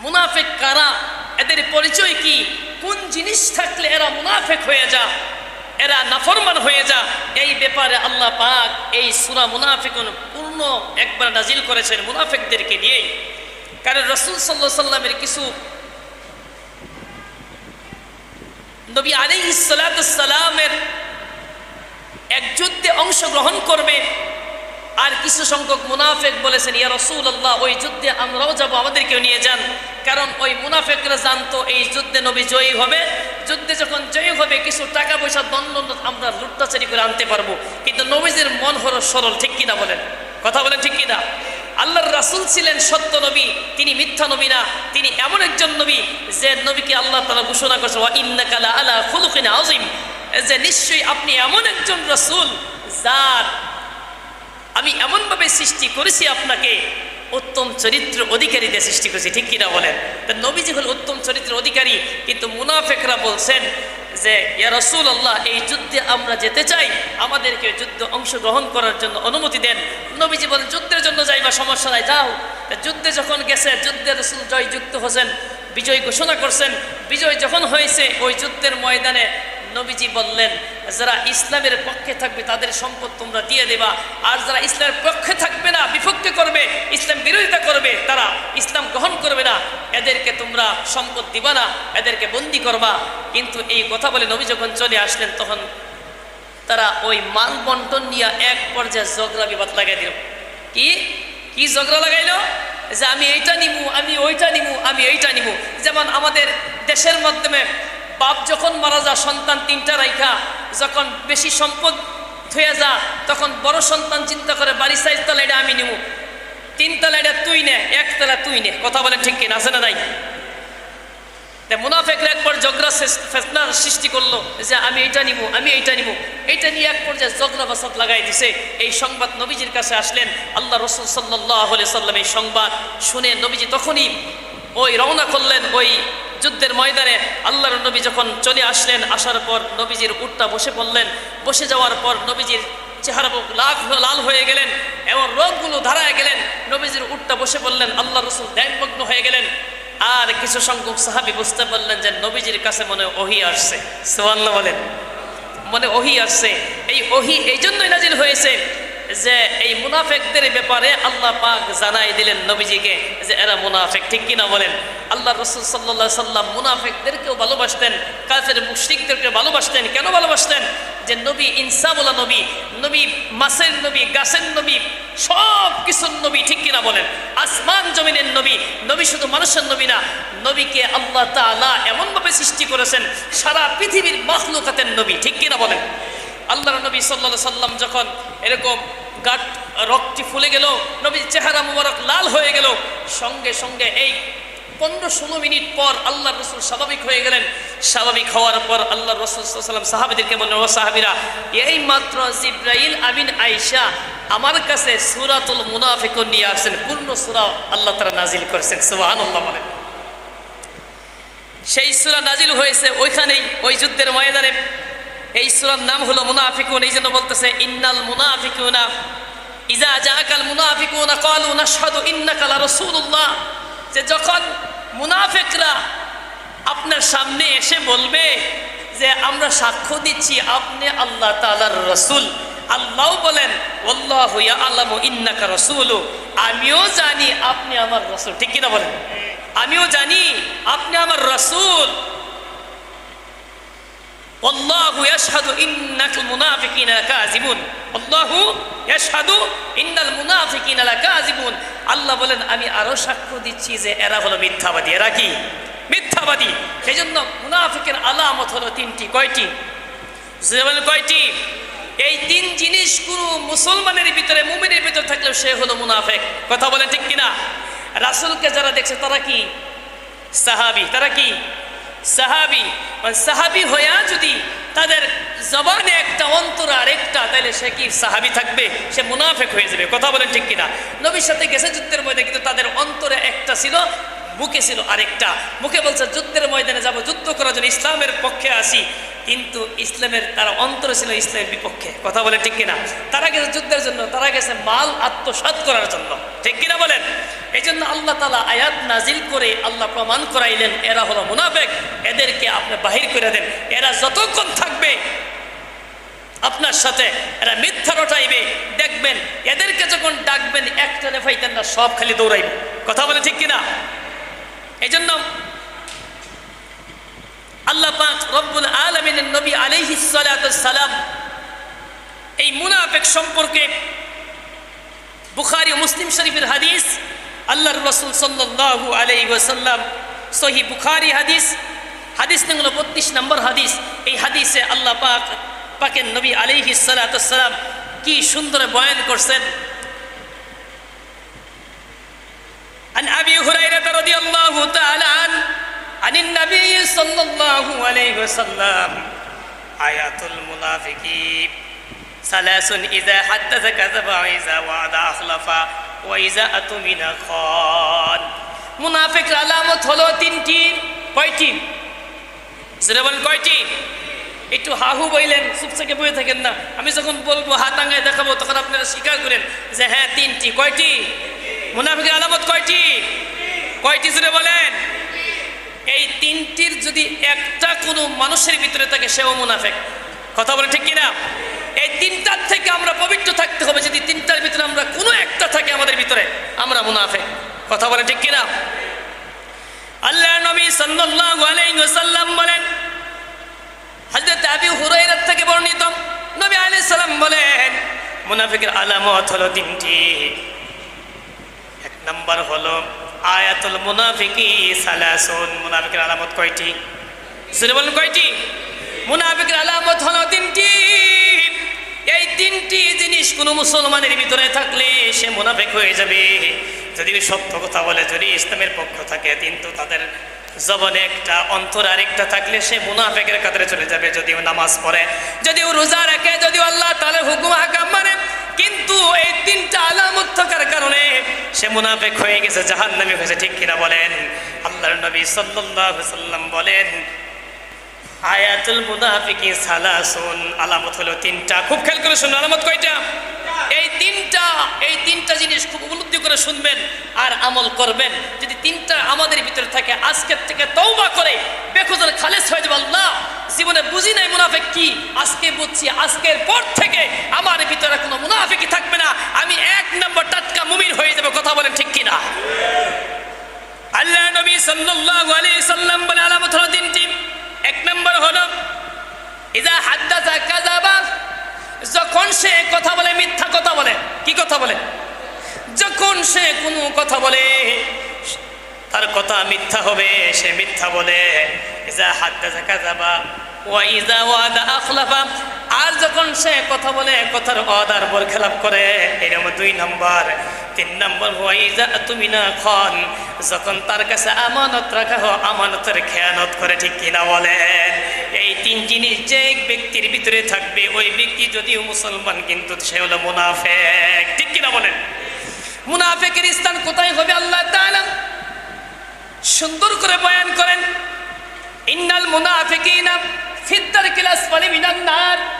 মুনাফেক কারা? এদের পরিচয় কি? কোন জিনিস থাকলে এরা মুনাফেক হয়ে যা? এরা নাফরমান হয়ে যা? এই ব্যাপারে আল্লাহ পাক এই সুরা মুনাফিকুন পূর্ণ একবার নাজিল করেছেন মুনাফেকদেরকে নিয়েই কারণ রসুল সাল্লাহ সাল্লামের কিছু নবী আলী সালামের এক যুদ্ধে অংশগ্রহণ করবে। আর কিছু সংখ্যক মুনাফেক বলেছেন, ইয়া রসুল আল্লাহ ওই যুদ্ধে আমরাও যাব, আমাদেরকেও নিয়ে যান। কারণ ওই মুনাফেকরা জানতো এই যুদ্ধে নবী জয়ী হবে। যুদ্ধে যখন জয়ী হবে, কিছু টাকা পয়সা দণ্ড আমরা লুট্টাচারি করে আনতে পারব। কিন্তু নবীজির মন হলো সরল, ঠিক কিনা বলেন? কথা বলেন ঠিক কিনা? আল্লাহর রাসুল ছিলেন সত্য নবী, তিনি মিথ্যা নবী না, তিনি এমন একজন নবী যে নবীকে আল্লাহ তালা ঘোষণা করছে, ওয়া ইন্নাকালা আলা আজিম যে নিশ্চয়ই আপনি এমন একজন রাসূল যার আমি এমনভাবে সৃষ্টি করেছি আপনাকে, উত্তম চরিত্র অধিকারীদের সৃষ্টি করেছি, ঠিক কিনা বলেন? তা নবীজি হল উত্তম চরিত্র অধিকারী, কিন্তু মুনাফেকরা বলছেন যে, ইয়া রসুল আল্লাহ এই যুদ্ধে আমরা যেতে চাই, আমাদেরকে যুদ্ধ অংশগ্রহণ করার জন্য অনুমতি দেন। নবীজি বলেন, যুদ্ধের জন্য যাইবা সমস্যা নাই, যাও। যুদ্ধে যখন গেছে যুদ্ধে রসুল জয়যুক্ত হোসেন বিজয় ঘোষণা করছেন, বিজয় যখন হয়েছে, ওই যুদ্ধের ময়দানে নবীজি বললেন, যারা ইসলামের পক্ষে থাকবে তাদের সম্পদ তোমরা দিয়ে দেবা, আর যারা ইসলামের পক্ষে থাকবে না বিপক্ষে করবে, ইসলাম বিরোধিতা করবে, তারা ইসলাম গ্রহণ করবে না। এদেরকে তোমরা সম্পদ দিবা না, এদেরকে বন্দি করবা। কিন্তু এই কথা বলে নবী যখন চলে আসলেন, তখন তারা ওই মাল বন্টন নিয়ে এক পর্যায়ে ঝগড়া বিবাদ লাগাই দিল। কি? কি ঝগড়া লাগাইলো? যে আমি এইটা নিমু, আমি ওইটা নিমু, আমি এইটা নিমু। যেমন আমাদের দেশের মাধ্যমে বাপ যখন মারা যা সন্তান তিনটা রাইখা, যখন বেশি সম্পদ থয়ে যা, তখন বড় সন্তান চিন্তা করে, বাড়ি সাইজ তলা এটা আমি নিমু। তিনতলা এটা তুই নে, এক একতলা তুই নে। কথা বলেন ঠিক কিনা, আছে না নাই? মুনাফেকরা একবার ঝগড়া ফেসনার সৃষ্টি করল, যে আমি এইটা নিব আমি এইটা নিব এইটা নিয়ে এক পর্যায়ে ঝগড়া বাসাদ লাগাই দিছে। এই সংবাদ নবীজির কাছে আসলেন, আল্লাহ রসুল সাল্লাহ সাল্লাম এই সংবাদ শুনে নবীজি তখনই ওই রওনা করলেন ওই যুদ্ধের ময়দানে। আল্লাহর নবী যখন চলে আসলেন, আসার পর নবীজির উটটা বসে পড়লেন। বসে যাওয়ার পর নবীজির চেহারা লাখ লাল হয়ে গেলেন এবং রোগগুলো ধারায় গেলেন। নবীজির উটটা বসে পড়লেন আল্লাহ রসুল ধ্যানমগ্ন হয়ে গেলেন। আর কিছু সংখ্যক সাহাবি বুঝতে পারলেন যে নবীজির কাছে মনে ওহি আসছে। সোয়াল্লাহ বলেন। মনে ওহি আসছে। এই ওহি এই জন্যই নাজিল হয়েছে যে এই মুনাফেকদের ব্যাপারে আল্লাহ পাক জানাই দিলেন নবীজিকে যে এরা মুনাফেক, ঠিক কিনা বলেন? আল্লাহ রসুল সাল্লা সাল্লাম মুনাফেকদেরকেও ভালোবাসতেন, কাফের মুশরিকদেরকে ভালোবাসতেন। কেন ভালোবাসতেন? যে নবী ইনসাবুল্লা নবী নবী মাসের নবী, গাছের নবী সব কিছুর নবী, ঠিক কিনা বলেন? আসমান জমিনের নবী নবী শুধু মানুষের নবী না, নবীকে আল্লাহ তালা এমনভাবে সৃষ্টি করেছেন, সারা পৃথিবীর মাহলুকাতের নবী, ঠিক কিনা বলেন? আল্লাহ নবী সাল্লা সাল্লাম যখন এরকম গাট রক্তটি ফুলে গেল, নবীর চেহারা মুবারক লাল হয়ে গেল। সঙ্গে সঙ্গে এই পনেরো ষোলো মিনিট পর আল্লাহ রসুল স্বাভাবিক হয়ে গেলেন। স্বাভাবিক হওয়ার পর আল্লাহ রসুল সাল্লাম সাহাবিদেরকে বললেন, ও সাহাবিরা এই মাত্র জিব্রাইল আমিন আইসা আমার কাছে সুরাতুল মুনাফিকুন নিয়ে আসছেন। পূর্ণ সুরা আল্লাহ তারা নাজিল করেছেন সুবাহ বলেন। সেই সুরা নাজিল হয়েছে ওইখানেই, ওই যুদ্ধের ময়দানে। এই সুরার নাম হলো মুনাফিকুন, এই জন্য বলতেছে, ইন্নাল মুনাফিকুনা ইজা জাকাল মুনাফিকুনা কালু নাশহাদু ইন্নাকা লা রাসূলুল্লাহ যে যখন মুনাফিকরা আপনার সামনে এসে বলবে যে, আমরা সাক্ষ্য দিচ্ছি আপনি আল্লাহ তাআলার রাসূল। আল্লাহ বলেন আল্লাহু ইয়ালামু ইন্নাকা রাসূলু। আমিও জানি আপনি আমার রাসূল। ঠিক কি না বলেন? আমিও জানি আপনি আমার রাসূল। والله يشهد إنك المنافقين لكاذبون الله يشهد إن المنافقين لكاذبون আল্লাহ বলেন আমি আরো সাক্ষ্য দিচ্ছি যে এরা হলো মিথ্যাবাদী এরা কি মিথ্যাবাদী সেই জন্য মুনাফিকের আলামত হলো তিনটি কয়টি বলেন কয়টি এই তিন জিনিস কোনো মুসলমানের ভিতরে মুমিনের ভিতরে থাকলেও সে হলো মুনাফেক কথা বলেন ঠিক কিনা রাসুলকে যারা দেখছে তারা কি সাহাবি তারা কি সাহাবি সাহাবি হইয়া যদি তাদের জবানে একটা অন্তর আরেকটা তাহলে সে কি সাহাবি থাকবে? সে মুনাফেক হয়ে যাবে। কথা বলেন ঠিক কিনা? নবীর সাথে গেছে যুদ্ধের মধ্যে কিন্তু তাদের অন্তরে একটা ছিল মুখে ছিল আরেকটা। মুখে বলছে, যুদ্ধের ময়দানে যাব, যুদ্ধ করার জন্য ইসলামের পক্ষে আসি। কিন্তু ইসলামের, তারা অন্তর ছিল ইসলামের বিপক্ষে। কথা বলে ঠিক কিনা? তারা গেছে যুদ্ধের জন্য, তারা গেছে মাল আত্মসাৎ করার জন্য। ঠিক কিনা বলেন? এই জন্য আল্লাহ তালা আয়াত নাজিল করে আল্লাহ প্রমাণ করাইলেন, এরা হলো মুনাফেক। এদেরকে আপনি বাহির করে দেন। এরা যতক্ষণ থাকবে, আপনার সাথে এরা মিথ্যা রটাইবে। দেখবেন, এদেরকে যখন ডাকবেন একটানে ফাইতেন না, সব খালি দৌড়াইবে। কথা বলে ঠিক কিনা? এই জন্য আল্লাহ পাক রব্বুল আলমিনের নবী আলহি সালাম এই মুনাফেক সম্পর্কে বুখারি ও মুসলিম শরীফের হাদিস আল্লাহর রসুল সাল্লাল্লাহু আলাইহি ওয়াসাল্লাম সহি বুখারি হাদিস হাদিস নং হলো বত্রিশ নম্বর হাদিস এই হাদিসে আল্লাহ পাক পাকের নবী আলাইহি সালাম কি সুন্দর বয়ান করছেন عن أبي هريرة رضي الله تعالى عنه عن النبي صلى الله عليه وسلم آيات المنافقين ثلاث إذا حدث كذب وإذا وعد أخلف وإذا أتمن خان মুনাফিক আলামত হলো তিনটি কয়টি সেটা বলেন কয়টি একটু হাহু বইলেন চুপচাকে বয়ে থাকেন না আমি যখন বলবো হাতাঙ্গায় দেখাবো তখন আপনারা স্বীকার করেন যে হ্যাঁ তিনটি কয়টি মুনাফিকের আলামত কয়টি কয়টি জুড়ে বলেন এই তিনটির যদি একটা কোনো মানুষের ভিতরে থাকে, সেও মুনাফেক। কথা বলে ঠিক কিনা? এই তিনটার থেকে আমরা পবিত্র থাকতে হবে, যদি তিনটার ভিতরে আমরা কোনো একটা থাকে আমাদের ভিতরে, আমরা মুনাফেক। কথা বলে ঠিক কিনা? আল্লাহ নবী সাল্লাল্লাহু আলাইহি ওয়াসাল্লাম বলেন, হযরত আবি হুরায়রা থেকে বর্ণিত, নবী আলাইহিস সালাম বলেন, মুনাফিকের আলামত হলো তিনটি। এক নাম্বার হলো আয়াতুল মুনাফিকি সালাসুন। মুনাফিকের আলামত কয়টি? সুরে বলেন, কয়টি? মুনাফিকের আলামত হলো তিনটি। এই তিনটি জিনিস কোনো মুসলমানের ভিতরে থাকলে সে মুনাফিক হয়ে যাবে। যদি সত্য কথা বলে, যদি ইসলামের পক্ষ থাকে, কিন্তু তাদের জবনে একটা অন্তর আরেকটা থাকলে সে মুনাফেকের কাতারে চলে যাবে। যদিও নামাজ পড়ে, যদিও রোজা রাখে, যদিও আল্লাহ তাহলে হুকুম হাকাম মানে কিন্তু এই তিনটা আলামত থাকার কারণে সে মুনাফেক হয়ে গেছে জাহান নামে হয়েছে, ঠিক কিনা বলেন? আল্লাহর নবী সাল্লাম বলেন, আয়াতুল মুনাফিকি সালাসুন। আলামত হলো তিনটা। খুব খেয়াল করে শুনুন, আলামত কয়টা? এই তিনটা এই তিনটা জিনিস খুব উপলব্ধি করে শুনবেন আর আমল করবেন। যদি তিনটা আমাদের ভিতরে থাকে, আজকের থেকে তওবা করে বেখুদের খালেস হয়ে যাবে আল্লাহ। জীবনে বুঝি নাই মুনাফেক কি? আজকে বুঝছি, আজকের পর থেকে আমার ভিতরে কোনো মুনাফিকই থাকবে না আমি এক নম্বর টাটকা মুমিন হয়ে যাবে কথা বলেন ঠিক কিনা সাল্লাল্লাহু আলাইহি সাল্লাম বলে, আলামত হলো তিনটি। এক নম্বর হলো ইজা হাদ্দাসা কাযাবা যখন সে কথা বলে, মিথ্যা কথা বলে। কি কথা বলে? যখন সে কোনো কথা বলে, তার কথা মিথ্যা হবে, সে মিথ্যা বলে ইজা হাদ্দাসা কাযাবা ওয়া ইজা ওয়াদা আখলাফা আর যখন সে কথা বলে, কথার অদার বর খেলাপ করে এরকম দুই নম্বর। তিন নম্বর হওয়া ইজা তুমি না খন। যখন তার কাছে আমানত রাখা হয়, আমানতের খেয়ানত করে, ঠিক কিনা বলেন? এই তিন জিনিস যে ব্যক্তির ভিতরে থাকবে, ওই ব্যক্তি যদিও মুসলমান, কিন্তু সে হলো মুনাফেক। ঠিক কিনা বলেন? মুনাফেকের স্থান কোথায় হবে আল্লাহ তাআলা? সুন্দর করে বয়ান করেন, ইন্নাল মুনাফিকিনা ফিদ্দার কিলাস পানি মিনান নার।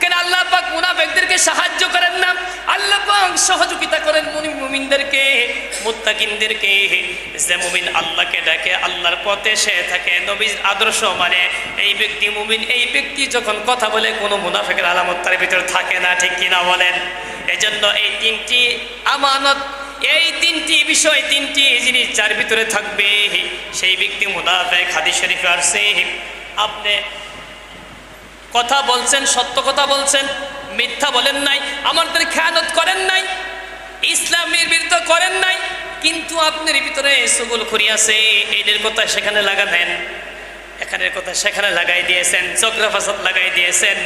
কেন আল্লাহ পাক মুনাফেকদেরকে সাহায্য করেন না? আল্লাহ পাক সহযোগিতা করেন মুমিন মুমিনদেরকে, মুত্তাকিনদেরকে। যে মুমিন আল্লাহকে ডাকে, আল্লাহর পথে সে থাকে, নবীর আদর্শ মানে এই ব্যক্তি মুমিন, এই ব্যক্তি যখন কথা বলে কোনো মুনাফেকের আলামত তার ভিতরে থাকে না, ঠিক কিনা বলেন? এজন্য এই তিনটি আমানত, এই তিনটি বিষয়, তিনটি জিনিস যার ভিতরে থাকবে, সেই ব্যক্তি মুনাফেক, হাদিস শরীফে আসছে। আপনি কথা বলছেন, সত্য কথা বলছেন, মিথ্যা বলেন নাই, আমাদের খেয়ানত করেন নাই, ইসলামের বিরুদ্ধে করেন নাই, কিন্তু আপনার ভিতরে সুগুল খুরি আছে, এদের কথা সেখানে লাগাবেন এখানের কথা সেখানে লাগাই দিয়েছেন চক্রা লাগাই দিয়েছেন,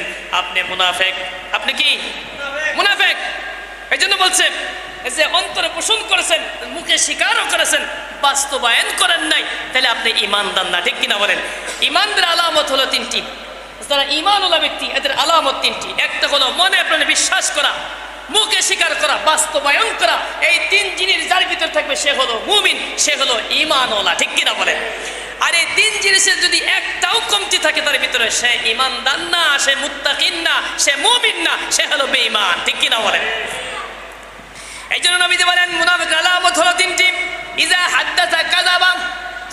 আপনি মুনাফেক, আপনি কি? মুনাফেক। এই জন্য বলছে যে অন্তরে পোষণ করেছেন, মুখে স্বীকারও করেছেন, বাস্তবায়ন করেন নাই, তাহলে আপনি ইমানদার না, ঠিক কিনা বলেন? ইমানদের আলামত হলো তিনটি। যারা ইমানওয়ালা ব্যক্তি, এদের আলামত তিনটি। একটা হলো মনে প্রাণে বিশ্বাস করা, মুখে স্বীকার করা, বাস্তবায়ন করা। এই তিন জিনিস যার ভিতর থাকবে সে হলো মুমিন, সে হলো ইমানওয়ালা ঠিক কিনা বলেন? আর এই তিন জিনিসের যদি একটাও কমতি থাকে, তার ভিতরে সে ইমানদার না, সে মুত্তাকিন না, সে মুমিন না, সে হলো বেঈমান, ঠিক কিনা বলেন? এই জন্য নবীজি বলেন, মুনাফিক আলামত হলো তিনটি। ইজা হাদ্দাসা কাযাবা,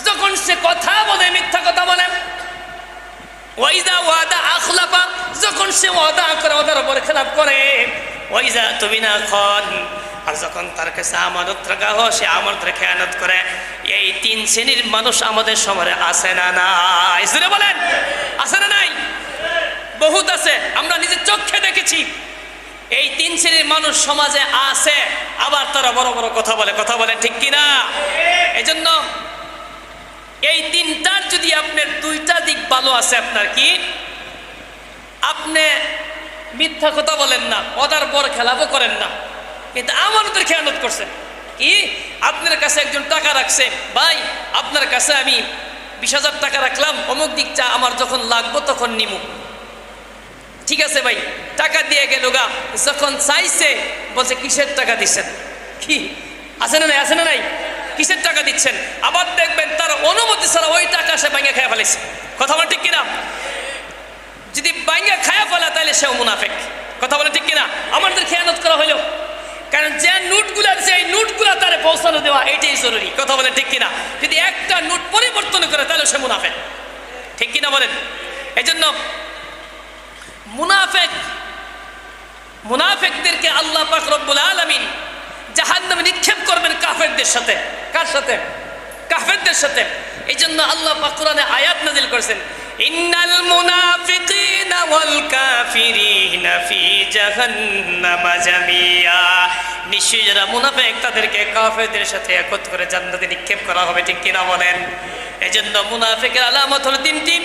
যখন সে কথা বলে, মিথ্যা কথা বলে ওয়াইদা ওয়াদা আখলাফা, যখন সে ওয়াদা করে, ওয়াদার উপর খেলাপ করে ওয়াইদা তুমি না খন, আর যখন তার কাছে আমানত রাখা হয়, সে আমানত খেয়ানত করে, এই তিন শ্রেণির মানুষ আমাদের সমাজে আছে না নাই? বলেন, আছে না নাই? বহুত আছে, আমরা নিজের চোখে দেখেছি। এই তিন শ্রেণির মানুষ সমাজে আছে, আবার তারা বড় বড় কথা বলে কথা বলে ঠিক কিনা? এই জন্য এই তিনটার যদি আপনার দুইটা দিক ভালো আছে আপনার কি? আপনি মিথ্যা কথা বলেন না, অদার পর খেলাপও করেন না। কিন্তু আমানতের খেয়ানত করছেন। কি? আপনার কাছে একজন টাকা রাখছে, ভাই, আপনার কাছে আমি বিশ হাজার টাকা রাখলাম, অমুক দিকটা আমার যখন লাগবো তখন নিমু। ঠিক আছে ভাই, টাকা দিয়ে গেল গা, যখন চাইছে, বলছে, কিসের টাকা দিচ্ছেন কি? আছে না নাই? আছে না নাই? কিসের টাকা দিচ্ছেন? আবার দেখবেন তার অনুমতি ছাড়া ওই টাকা সে ভাঙে খেয়ে ফেলেছে। কথা বলে ঠিক কিনা? যদি ভাঙে খায়া ফেলা, তাহলে সেও মুনাফেক। কথা বলে ঠিক কিনা? আমাদের খেয়ানত করা হলো। কারণ যে নোটগুলো আছে এই নোটগুলো তারে পৌঁছানো দেওয়া, এটাই জরুরি। কথা বলে ঠিক কিনা? যদি একটা নোট পরিবর্তন করে, তাহলে সে মুনাফেক। ঠিক কিনা বলেন? এই জন্য মুনাফেক, মুনাফেকদেরকে আল্লাহ পাক রব্বুল আলামিন জাহান্নামে নিক্ষেপ করবেন কাফেরদের সাথে। কার সাথে, কাফেরদের সাথে। এই জন্য আল্লাহ পাক কোরআনে আয়াত নাজিল করেছেন, ইন্নাল মুনাফিকিনা ওয়াল কাফিরিনা ফি জামিয়া। নিশ্চয়ই যারা মুনাফেক, তাদেরকে কাফেরদের সাথে একত্র করে জান্নাতে নিক্ষেপ করা হবে, ঠিক কিনা বলেন? এজন্য মুনাফিকের আলামত হলো তিনটি।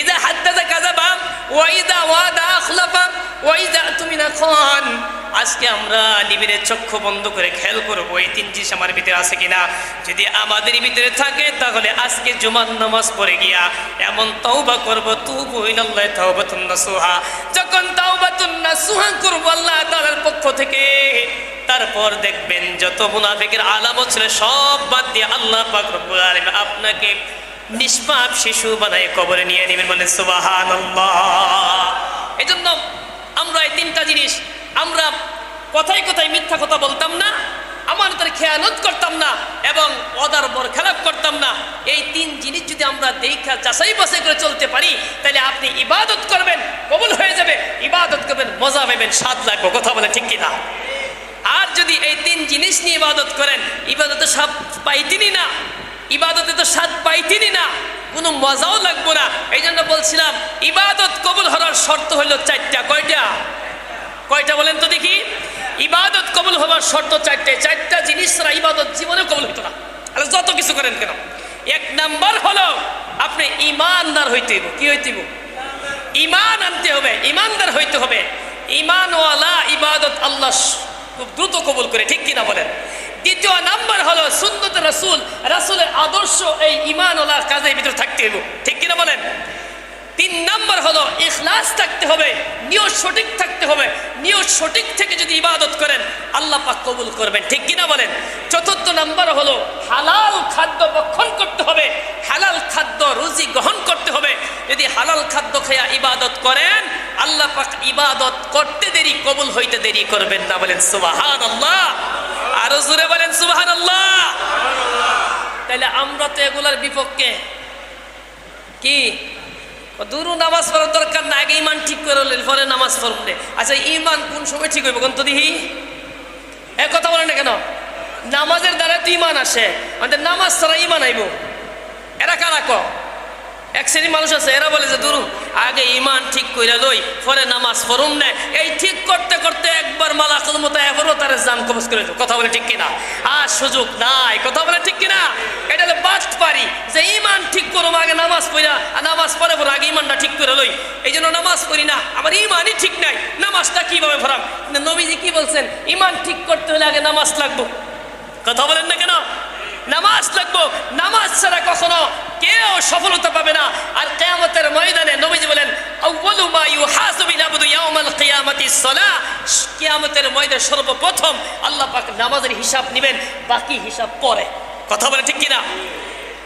ইদা হাদ্দাদা কাযাবা ওয়া ইদা ওয়াদা আখলাফা ওয়া ইদা তুমিনা খান। আজকে আমরা নিবিড়ের চক্ষু বন্ধ করে খেয়াল করব, এই তিন জিনিস আমার ভিতরে আছে কিনা? যদি আমাদের ভিতরে থাকে, তাহলে আজকে জুমার নামাজ পড়ে গিয়া এমন তওবা করব তুবু ইলাল্লাহি তাওবাতুন নাসুহা। যখন তাওবাতুন নাসুহা করব, আল্লাহ তাআলার পক্ষ থেকে, তারপর দেখবেন যত মুনাফিকের আলামত ছিল, সব বাদ দিয়ে আল্লাহ পাক রব্বুল আলামিন আপনাকে নিষ্পাপ শিশু বানায় কবরে নিয়ে নেবেন মানে সুবহানাল্লাহ। এজন্য আমরা এই তিনটা জিনিস আমরা কথায় কথায় মিথ্যা কথা বলতাম না আমার তার খেয়ানত করতাম না এবং অদার বর খেলাপ করতাম না। এই তিন জিনিস যদি আমরা দেখা যাচাই বাছাই করে চলতে পারি, তাহলে আপনি ইবাদত করবেন, কবুল হয়ে যাবে, ইবাদত করবেন, মজা পাবেন, স্বাদ লাগবে, কথা বলে ঠিক কিনা? আর যদি এই তিন জিনিস নিয়ে ইবাদত করেন, ইবাদতে সব পাইতিনি না, ইবাদতে তো স্বাদ পাইতিনি না, কোনো মজাও লাগবো না। এই জন্য বলছিলাম, ইবাদত কবুল হওয়ার শর্ত হলো চারটা, কয়টা? কয়টা বলেন তো দেখি? ইবাদত কবুল হবার শর্ত চারটে। চারটা জিনিস ছাড়া ইবাদত জীবনে কবুল হতো না। তাহলে যত কিছু করেন কেন? এক নাম্বার হলো আপনি ইমানদার হইতে হইব। কি হইতে হইব? ইমান আনতে হবে ইমানদার হইতে হবে। ইমানওয়ালা ইবাদত আল্লাহ খুব দ্রুত কবুল করে, ঠিক কিনা বলেন? দ্বিতীয় নাম্বার হলো সুন্নত রাসূল। রাসূলের আদর্শ এই ইমানওয়ালার কাজের ভিতরে থাকতে হইব। ঠিক কিনা বলেন? তিন নাম্বার হলো ইখলাস থাকতে হবে, নিয়ত সঠিক থাকতে হবে। নিয়ত সঠিক থেকে যদি ইবাদত করেন, আল্লাহ পাক কবুল করবেন, ঠিক কিনা বলেন? চতুর্থ নাম্বার হলো হালাল খাদ্য ভক্ষণ করতে হবে, হালাল খাদ্য রুজি গ্রহণ করতে হবে। যদি হালাল খাদ্য খেয়া ইবাদত করেন, আল্লাহ পাক ইবাদত করতে দেরি, কবুল হইতে দেরি করবেন না বলেন সুবাহান আল্লাহ আরও জোরে বলেন সুবাহান আল্লাহ তাহলে আমরা তো এগুলার বিপক্ষে কি? দূরও নামাজ পড়ার দরকার না আগে ইমান ঠিক করে নিলেন পরে নামাজ পড়লে আচ্ছা ইমান কোন সময় ঠিক হইব কোন তো দিহি? এক কথা বলেন না কেন? নামাজের দ্বারা তো ইমান আসে। আমাদের নামাজ ছাড়া ইমান আইব। এরা কারা ক এক শ্রেণি মানুষ আছে, এরা বলে যে, দুরু, আগে ইমান ঠিক কইরা লই, পরে নামাজ পড়ুম না। এই ঠিক করতে করতে একবার মালাকুল মতো এবারও তার জান কবজ করে কথা বলে ঠিক কিনা? আর সুযোগ নাই। কথা বলে ঠিক কিনা? এটা হলে পারি যে ইমান ঠিক করুম, আগে নামাজ পড়া আর নামাজ পরে পরে আগে ইমানটা ঠিক করে লই। এই জন্য নামাজ পড়ি না আমার ইমানই ঠিক নাই। নামাজটা কীভাবে কিন্তু নবীজি কি বলছেন? ইমান ঠিক করতে হলে আগে নামাজ লাগবো। কথা বলেন না কেন? নামাজ লাগবো। নামাজ ছাড়া কখনো কেউ সফলতা পাবে না। আর কেয়ামতের ময়দানে নবীজি বলেন কিয়ামতের ময়দানে সর্বপ্রথম আল্লাহ পাক নামাজের হিসাব নেবেন, বাকি হিসাব পরে। কথা বলে ঠিক কিনা?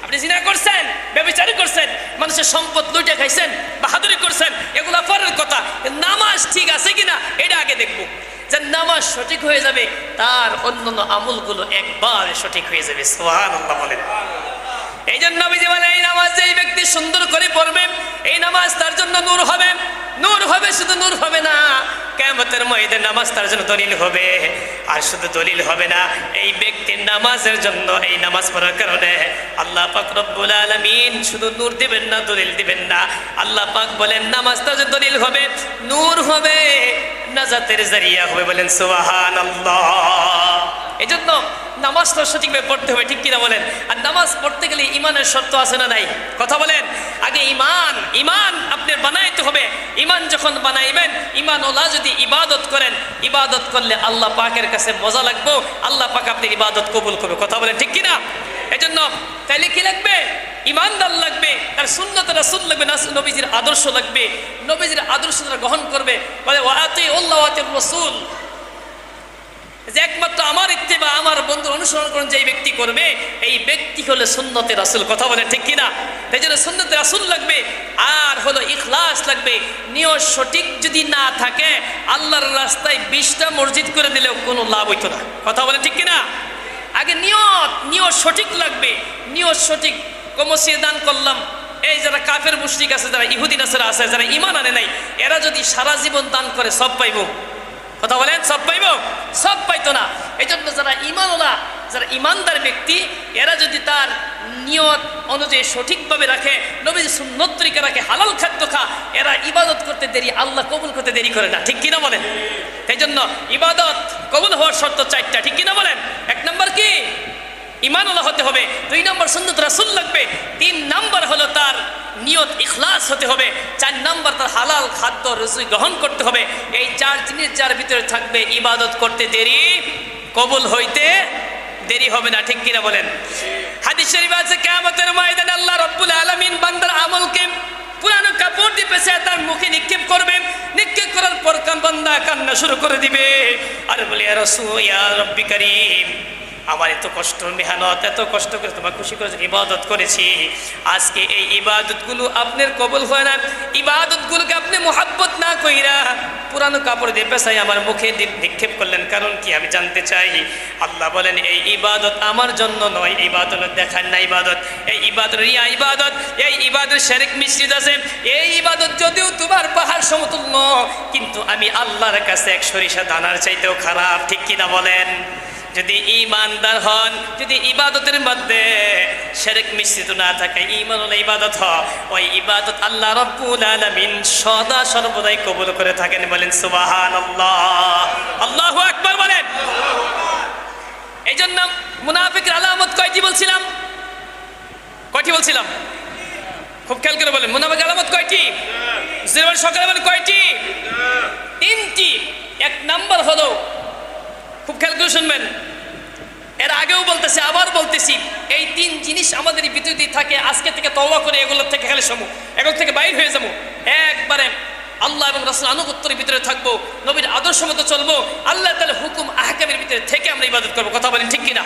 আপনি জিনা করছেন, ব্যবচারী করছেন, মানুষের সম্পদ লুটে খাইছেন, বাহাদুরি করছেন, এগুলা পরের কথা। নামাজ ঠিক আছে কিনা, এটা আগে দেখব। যে নামাজ সঠিক হয়ে যাবে, তার অন্যান্য আমলগুলো একবার সঠিক হয়ে যাবে। সোহান আল্লাহ বলেন। এই জন্য যেমন এই নামাজ এই ব্যক্তি সুন্দর করে পড়বে, এই নামাজ তার জন্য নূর হবে। নূর হবে, শুধু নূর হবে না। কেমতের ময়দে নামাজ তার জন্য দলিল হবে। আর শুধু দলিল হবে না, এই ব্যক্তির নামাজের জন্য এই নামাজ পড়ার কারণে আল্লাহ পাক রব্বুল আলামিন শুধু নূর দিবেন না, দলিল দিবেন না। আল্লাহ পাক বলেন, নামাজ তার জন্য দলিল হবে, নূর হবে, নাজাতের জারিয়া হবে। বলেন সুবাহান এই জন্য নামাজটা সঠিকভাবে পড়তে হবে, ঠিক কিনা বলেন? আর নামাজ পড়তে গেলে ইমানের শর্ত আছে না নাই? কথা বলেন? আগে ইমান ইমান আপনার বানাইতে হবে। ইমান যখন বানাইবেন ইমান ওলা যদি ইবাদত করেন, ইবাদত করলে আল্লাহ পাকের কাছে মজা লাগবো, আল্লাহ পাক আপনার ইবাদত কবুল করবে। কথা বলেন ঠিক কিনা? এই জন্য তাইলে কি লাগবে? ইমানদার লাগবে, তার সুন্নত রাসুল লাগবে না নবীজির আদর্শ লাগবে। নবীজির আদর্শ তারা গ্রহণ করবে, বলে ওয়াতে ওয়াতে রসুল। যে একমাত্র আমার ইত্তেবা, আমার বন্ধুর অনুসরণ করুন যে ব্যক্তি করবে, এই ব্যক্তি হলো সুন্নতে রাসুল। কথা বলে ঠিক কিনা? এই জন্য সুন্নতে রাসুল লাগবে, আর হলো ইখলাস লাগবে। নিয়ত সঠিক যদি না থাকে, আল্লাহর রাস্তায় বিশটা মসজিদ করে দিলেও কোনো লাভ হইতো না। কথা বলে ঠিক কিনা? আগে নিয়ত নিয়ত সঠিক লাগবে। নিয়ত সঠিক কমসিয়ে দান করলাম। এই যারা কাফের মুশরিক আছে, যারা ইহুদি নাসেরা আছে, যারা ইমান আনে নাই, এরা যদি সারা জীবন দান করে, সব পাইব। কথা বলেন, সব পাইব? সব পাইতো না। এই জন্য যারা ইমানওয়ালা যারা ইমানদার ব্যক্তি, এরা যদি তার নিয়ত অনুযায়ী সঠিকভাবে রাখে, নবীর সুন্নত তরিকা রাখে, হালাল খাদ্য খা, এরা ইবাদত করতে দেরি, আল্লাহ কবুল করতে দেরি করে না। ঠিক কিনা বলেন? এই জন্য ইবাদত কবুল হওয়ার শর্ত চারটা, ঠিক কিনা বলেন? এক নম্বর কি? ইমানুল্লাহ হতে হবে, দুই নম্বর সুন্নত রাসুল লাগবে, তিন নম্বর হলো তার নিয়ত ইখলাস হতে হবে, চার নম্বর তার হালাল খাদ্য রসুই গ্রহণ করতে হবে, এই চার জিনিস যার ভিতরে থাকবে ইবাদত করতে দেরি, কবুল হইতে দেরি হবে না, ঠিক কিনা বলেন? হাদিস শরীফ আছে, কিয়ামতের ময়দানে আল্লাহ রব্বুল আলামিন বান্দার আমলকে পুরানো কাপড় দিয়ে পেছে তার মুখে নিক্ষেপ করবে, নিক্ষেপ করার পর কান বান্দা কান্না শুরু করে দিবে। আর বলে রাসূল, ইয়া রব্বি আমার এত কষ্ট, মেহনত, এত কষ্ট করে তোমার খুশি করে ইবাদত করেছি। আজকে এই ইবাদতগুলো আপনার কবল হয় না, ইবাদতগুলোকে আপনি মোহাব্বত না কইরা পুরানো কাপড় দিয়ে পেশাই আমার মুখে নিক্ষেপ করলেন। কারণ কি? আমি জানতে চাই, আল্লাহ বলেন, এই ইবাদত আমার জন্য নয়, ইবাদত দেখান না ইবাদত। এই ইবাদত রিয়া ইবাদত, এই ইবাদত শেরেক মিশ্রিত আছে। এই ইবাদত যদিও তোমার পাহাড় সমতুল্য, কিন্তু আমি আল্লাহর কাছে এক সরিষা দানার চাইতেও খারাপ, ঠিক কিনা বলেন? যদি ইমানদার হন, যদি ইবাদতের মধ্যে শেরেক মিশ্রিত না থাকে ইমান হলে ইবাদত হ ওই ইবাদত আল্লাহ রব্বুল আলামিন সদা সর্বদাই কবুল করে থাকেন বলেন সুবাহান আল্লাহ আল্লাহু আকবার বলেন। এই জন্য মুনাফিকের আলামত কয়টি বলছিলাম? কয়টি বলছিলাম? খুব খেয়াল করে বলেন, মুনাফিকের আলামত কয়টি? সকালে বলেন, কয়টি? তিনটি। এক নাম্বার হলো খুব খেয়াল করে শুনবেন। এর আগেও বলতেছি, আবার বলতেছি, এই তিন জিনিস আমাদের বিদ্যুতি থাকে, আজকে থেকে তওবা করে এগুলোর থেকে খেলে সমু। এগুলো থেকে বাইর হয়ে যাব। একবারে আল্লাহ এবং রাসুল আনুগত্যের ভিতরে থাকব, নবীর আদর্শ মতো চলবো, আল্লাহ তাহলে হুকুম, আহকামের ভিতরে থেকে আমরা ইবাদত করব। কথা বলেন ঠিক কিনা?